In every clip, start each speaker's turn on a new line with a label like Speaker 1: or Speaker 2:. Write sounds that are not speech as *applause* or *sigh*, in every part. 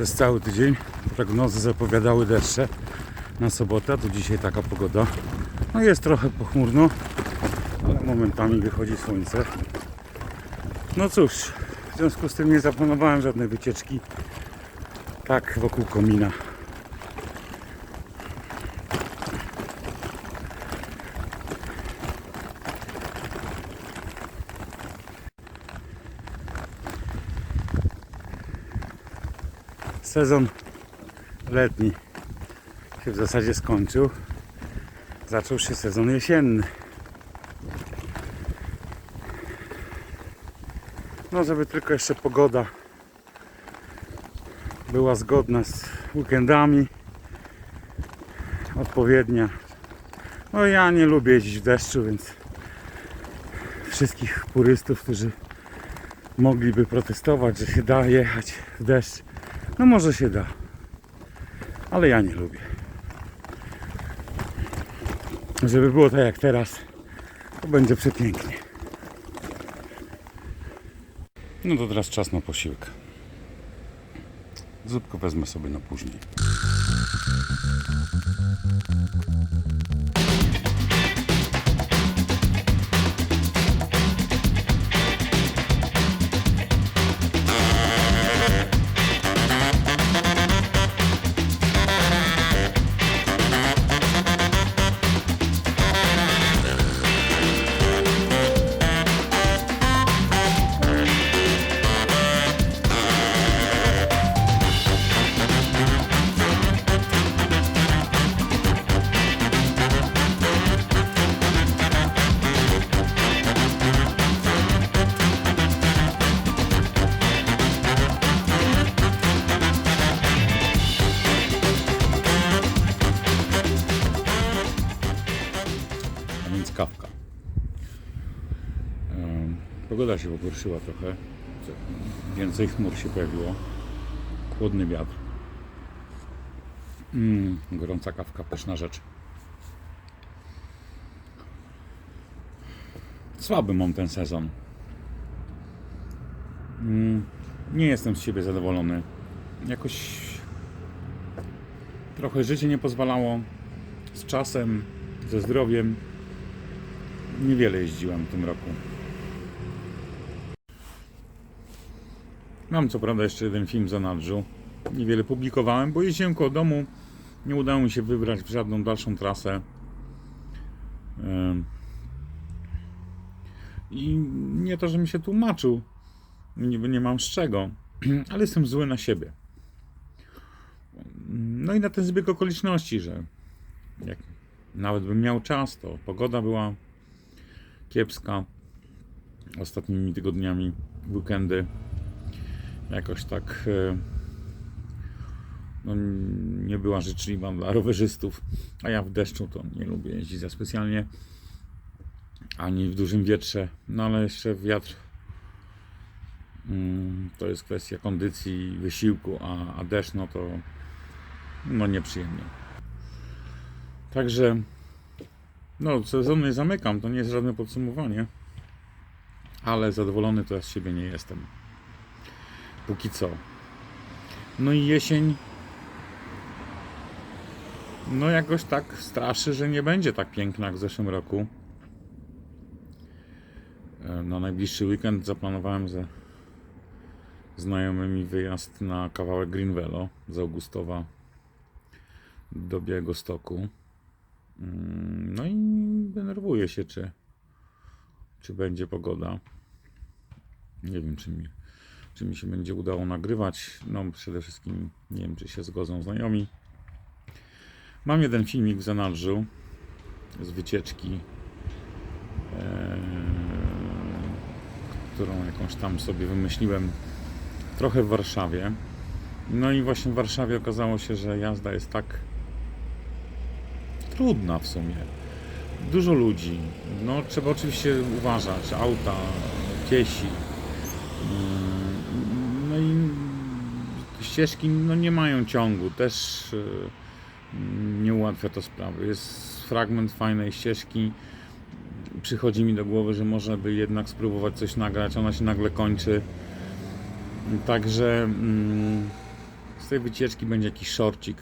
Speaker 1: Przez cały tydzień prognozy zapowiadały deszcze na sobotę, a tu dzisiaj taka pogoda. No jest trochę pochmurno, ale momentami wychodzi słońce. No cóż, w związku z tym nie zaplanowałem żadnej wycieczki tak wokół komina. Sezon letni się w zasadzie skończył. Zaczął się sezon jesienny. No, żeby tylko jeszcze pogoda była zgodna z weekendami, odpowiednia. No, ja nie lubię jeździć w deszczu, więc wszystkich purystów, którzy mogliby protestować, że się da jechać w deszcz, no może się da, ale ja nie lubię. Żeby było tak jak teraz, to będzie przepięknie. No to teraz czas na posiłek. Zupkę wezmę sobie na później. Więc kawka. Pogoda się pogorszyła trochę. Więcej chmur się pojawiło. Chłodny wiatr. Mm, gorąca kawka, pyszna rzecz. Słaby mam ten sezon. Mm, nie jestem z siebie zadowolony. Jakoś trochę życie nie pozwalało z czasem, ze zdrowiem. Niewiele jeździłem w tym roku. Mam co prawda jeszcze jeden film za nadrzu. Niewiele publikowałem, bo jeździłem koło domu. Nie udało mi się wybrać w żadną dalszą trasę. I nie to, że mi się tłumaczył. Niby nie mam z czego, *clears throat* ale jestem zły na siebie. No i na ten zbieg okoliczności, że jak nawet bym miał czas, to pogoda była kiepska ostatnimi tygodniami, weekendy. Jakoś tak e, no, nie była życzliwa dla rowerzystów, a ja w deszczu to nie lubię jeździć za specjalnie, ani w dużym wietrze, no ale jeszcze wiatr mm, to jest kwestia kondycji wysiłku, a, a deszcz no to no nieprzyjemnie. Także no, sezon nie zamykam, to nie jest żadne podsumowanie. Ale zadowolony to ja z siebie nie jestem. Póki co. No i jesień. No jakoś tak straszy, że nie będzie tak piękna jak w zeszłym roku. E, Na najbliższy weekend zaplanowałem ze znajomymi wyjazd na kawałek Greenvelo z Augustowa do Białegostoku. Mm, No i denerwuję się, czy, czy będzie pogoda. Nie wiem, czy mi, czy mi się będzie udało nagrywać. No, przede wszystkim nie wiem, czy się zgodzą znajomi. Mam jeden filmik w zanadrzu z wycieczki, e, którą jakąś tam sobie wymyśliłem trochę w Warszawie. No i właśnie w Warszawie okazało się, że jazda jest tak trudna w sumie. Dużo ludzi. No, trzeba oczywiście uważać. Auta, piesi. Mm, No i ścieżki no, nie mają ciągu. Też y, nie ułatwia to sprawy. Jest fragment fajnej ścieżki. Przychodzi mi do głowy, że można by jednak spróbować coś nagrać. Ona się nagle kończy. Także mm, z tej wycieczki będzie jakiś szorcik.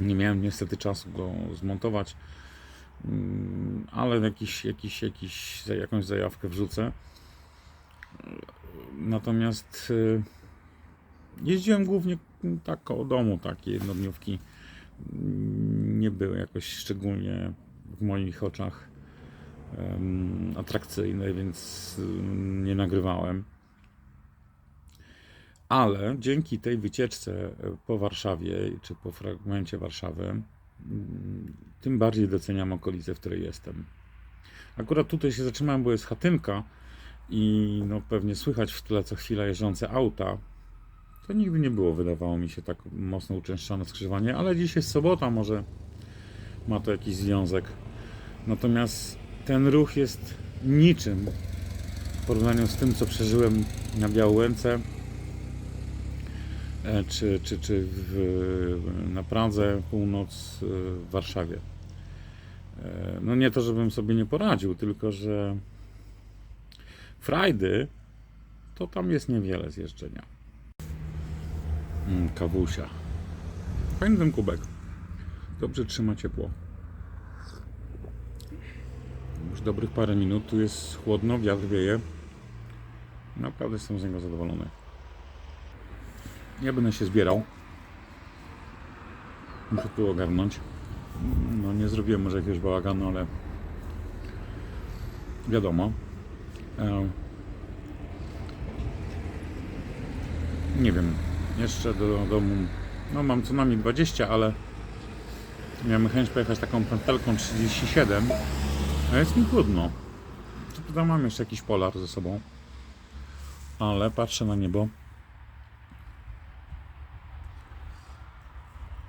Speaker 1: Nie miałem niestety czasu go zmontować, Mm, ale jakiś, jakiś, jakiś, jakąś zajawkę wrzucę. Natomiast y, jeździłem głównie tak koło domu, takie jednodniówki mm, nie były jakoś szczególnie w moich oczach atrakcyjne, więc y, nie nagrywałem. Ale dzięki tej wycieczce po Warszawie, czy po fragmencie Warszawy, mm, tym bardziej doceniam okolice, w której jestem. Akurat tutaj się zatrzymałem, bo jest chatynka i no pewnie słychać w tle co chwila jeżdżące auta. To nigdy nie było, wydawało mi się, tak mocno uczęszczane skrzyżowanie, ale dziś jest sobota, może ma to jakiś związek. Natomiast ten ruch jest niczym w porównaniu z tym, co przeżyłem na Białołęce czy, czy, czy w, na Pradze, północ e, w Warszawie. E, No nie to, żebym sobie nie poradził, tylko że frajdy to tam jest niewiele zjeżdżenia. Mm, kawusia. Fajny ten kubek. Dobrze trzyma ciepło. Już dobrych parę minut. Tu jest chłodno, wiatr wieje. Naprawdę jestem z niego zadowolony. Ja będę się zbierał. Muszę tu ogarnąć. No nie zrobiłem może jakiegoś bałaganu, ale wiadomo. Nie wiem. Jeszcze do domu. No mam co najmniej 20, ale miałem chęć pojechać taką pętelką 37. A jest mi trudno. Co prawda mam jeszcze jakiś polar ze sobą. Ale patrzę na niebo.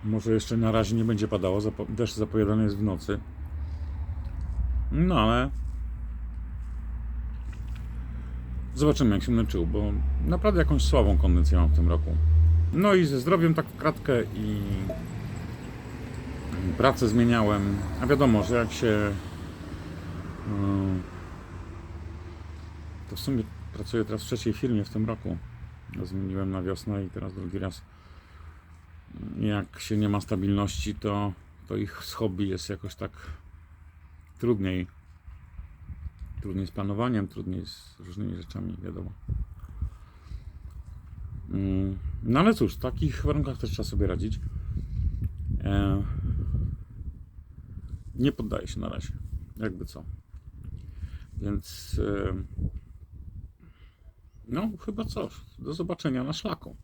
Speaker 1: Może jeszcze na razie nie będzie padało. Deszcz zapowiadany jest w nocy. No ale zobaczymy jak się czuł, bo naprawdę jakąś słabą kondycję mam w tym roku. No i ze zdrowiem tak w kratkę i pracę zmieniałem. A wiadomo, że jak się yy, to w sumie pracuję teraz w trzeciej firmie w tym roku. Zmieniłem na wiosnę i teraz drugi raz. Jak się nie ma stabilności, to, to ich z hobby jest jakoś tak trudniej. Trudniej z planowaniem, trudniej z różnymi rzeczami, wiadomo. Mm, No ale cóż, w takich warunkach też trzeba sobie radzić. E, nie poddaję się na razie. Jakby co. Więc e, no chyba co. Do zobaczenia na szlaku.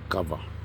Speaker 1: Jednak kawa.